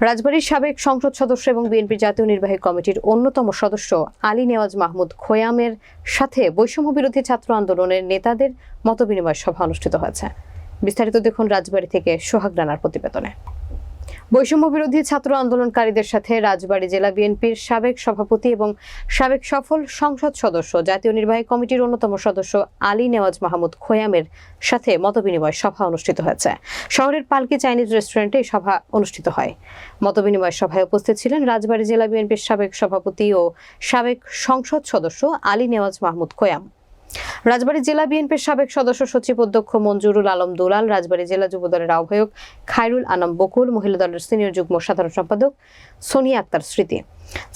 রাজবাড়ীর সাবেক সংসদ সদস্য এবং বিএনপি জাতীয় নির্বাহী কমিটির অন্যতম সদস্য আলী নেওয়াজ মাহমুদ খোয়ামের সাথে বৈষম্য বিরোধী ছাত্র আন্দোলনের নেতাদের মতবিনিময় সভা অনুষ্ঠিত হয়েছে। বিস্তারিত দেখুন রাজবাড়ী থেকে সোহাগ রানার প্রতিবেদনে। বৈষম্য বিরোধী ছাত্র আন্দোলনকারীদের সাথে রাজবাড়ী জেলা বিএনপির সাবেক সভাপতি এবং সাবেক সফল সংসদ সদস্য, জাতীয় নির্বাহী কমিটির অন্যতম সদস্য আলী নেওয়াজ মাহমুদ খোয়ামের সাথে মতবিনিময় সভা অনুষ্ঠিত হয়েছে। শহরের পালকি চাইনিজ রেস্টুরেন্টে সভা অনুষ্ঠিত হয়। মতবিনিময় সভায় উপস্থিত ছিলেন রাজবাড়ী জেলা বিএনপির সাবেক সভাপতি ও সাবেক সংসদ সদস্য আলী নেওয়াজ মাহমুদ খোয়াম। রাজবাড়ী জেলা বিএনপির সাবেক সদস্য সচিব অধ্যক্ষ মঞ্জুরুল আলম দুলাল, রাজবাড়ী জেলা যুব দলের আহ্বায়ক খায়রুল আনাম বকুল, মহিলা দলের সিনিয়র যুগ্ম সাধারণ সম্পাদক সোনিয়া আক্তার স্মৃতি।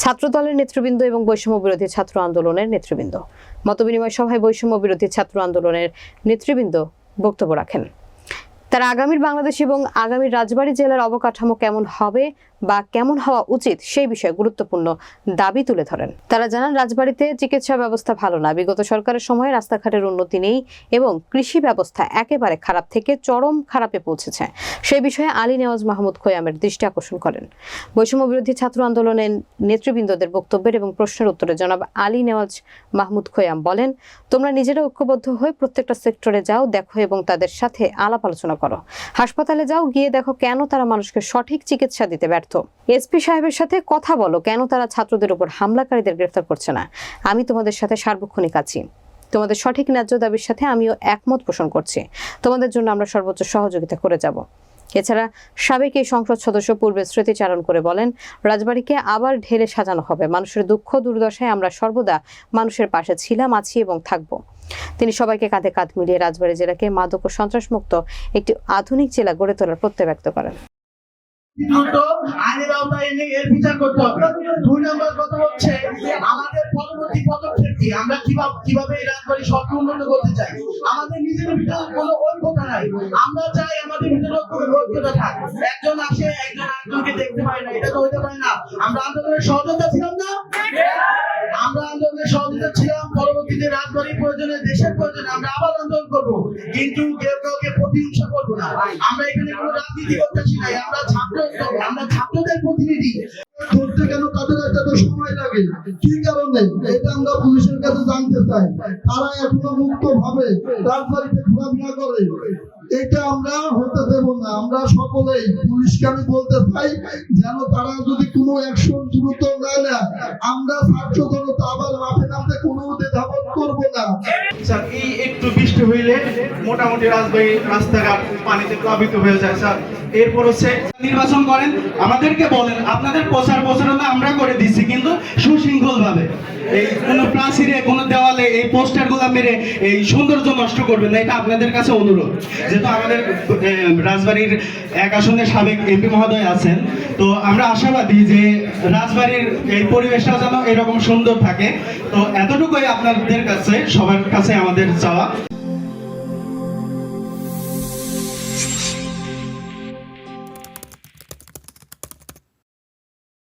ছাত্র দলের নেতৃবৃন্দ এবং বৈষম্য বিরোধী ছাত্র আন্দোলনের নেতৃবৃন্দ। মতবিনিময় সভায় বৈষম্য বিরোধী ছাত্র আন্দোলনের নেতৃবৃন্দ বক্তব্য রাখেন। তারা আগামীর বাংলাদেশ এবং আগামীর রাজবাড়ী জেলার অবকাঠামো কেমন হবে বা কেমন হওয়া উচিত সেই বিষয়ে গুরুত্বপূর্ণ দাবি তুলে ধরেন। তারা জানান, রাজবাড়িতে চিকিৎসা ব্যবস্থা ভালো না। বিগত সরকারের সময় রাস্তাঘাটের উন্নতি নেই এবং কৃষি ব্যবস্থা একেবারে খারাপ থেকে চরম খারাপে পৌঁছেছে। সেই বিষয়ে আলী নেওয়াজ মাহমুদ খোয়ামের দৃষ্টি আকর্ষণ করেন। বৈষম্য বিরোধী ছাত্র আন্দোলনের নেতৃবৃন্দদের বক্তব্যের এবং প্রশ্নের উত্তরে জনাব আলী নেওয়াজ মাহমুদ খোয়াম বলেন, তোমরা নিজেরা ঐক্যবদ্ধ হয়ে প্রত্যেকটা সেক্টরে যাও, দেখো এবং তাদের সাথে আলাপ আলোচনা করো। হাসপাতালে যাও, গিয়ে দেখো কেন তারা মানুষকে সঠিক চিকিৎসা দিতে ব্যর্থ। এসপি সাহেবের সাথে কথা বলো, কেন তারা ছাত্রদের উপর হামলাকারীদের গ্রেফতার করছে না। আমি তোমাদের সাথে সার্বক্ষণিক আছি। তোমাদের সঠিক ন্যায্য দাবির সাথে আমিও একমত পোষণ করছি। তোমাদের জন্য আমরা সর্বোচ্চ সহযোগিতা করে যাব। এছাড়া সাবেক এই সংসদ সদস্য পূর্বে স্মৃতিচারণ করে বলেন, রাজবাড়িকে আবার ঢেলে সাজানো হবে। মানুষের দুঃখ দুর্দশায় আমরা সর্বদা মানুষের পাশে ছিলাম, আছি এবং থাকব। তিনি সবাইকে কাঁধে কাঁধ মিলিয়ে রাজবাড়ী জেলাকে মাদক ও সন্ত্রাসমুক্ত একটি আধুনিক জেলা গড়ে তোলার প্রত্যয় ব্যক্ত করেন। দ্রুত আইনের আওতায় এনে এর বিচার করতে হবে। দুই নম্বর কথা হচ্ছে, আমাদের পরবর্তী পদক্ষেপ কি? আমরা কীভাবে কীভাবে এই রাজবাড়ি শহরকে উন্নত করতে চাই? আমাদের নিজেদের ভিতরে কোনো ঐক্যতা নাই। আমরা চাই আমাদের ভিতরে ঐক্যতা থাক। একজন আসে, একজন আরেকজনকে দেখতে পায় না, এটা তো হইতে পারে না। আমরা আন্দোলনের সহযোগিতা ছিলাম না? আমরা আন্দোলনের সহযোগিতা ছিলাম, পরবর্তীতে রাজবাড়ির প্রয়োজনে, দেশের প্রয়োজনে আমরা আবার আন্দোলন করব। কিন্তু কেউ প্রতিহিংসা করব না। আমরা এখানে কোনো রাজনীতি করতেছি না, আমরা ছাত্র, আমরা ছাত্রদের প্রতিনিধি। ধরতে কেন তাদের এত সময় লাগে কি কারণে? এটা আমরা পুলিশের কাছে জানতে চাই। তারা এখনও মুক্ত ভাবে রাজবাড়িতে ঘোরাফেরা করে। এটা আমরা হতে দেব না। আমরা সকলেই পুলিশকে আমি বলতে চাই, যেন তারা যদি কোনো অ্যাকশন দ্রুত না নেয়, আমরা ছাত্র জনতা আবার মাঠে নামতে কোনো দ্বিধাবোধ করব না। বৃষ্টি হইলে মোটামুটি রাজবাড়ি, রাস্তাঘাট পানিতে প্লাবিত হয়ে যায়, স্যার। এরপর হচ্ছে নির্বাচন করেন। আমাদেরকে বলেন, আপনাদের প্রচার প্রচারণা আমরা করে দিচ্ছি কিন্তু সুশৃঙ্খল ভাবে এই কোনো প্রাচীরে, কোনো দেওয়ালে এই পোস্টারগুলা মেরে এই সৌন্দর্য নষ্ট করবেন না, এটা আপনাদের কাছে অনুরোধ। যেহেতু আমাদের রাজবাড়ির এক আসনে সাবেক এমপি মহোদয় আছেন, তো আমরা আশাবাদী যে রাজবাড়ির এই পরিবেশটা যেন এরকম সুন্দর থাকে। তো এতটুকুই আপনাদের কাছে, সবার কাছে আমাদের চাওয়া।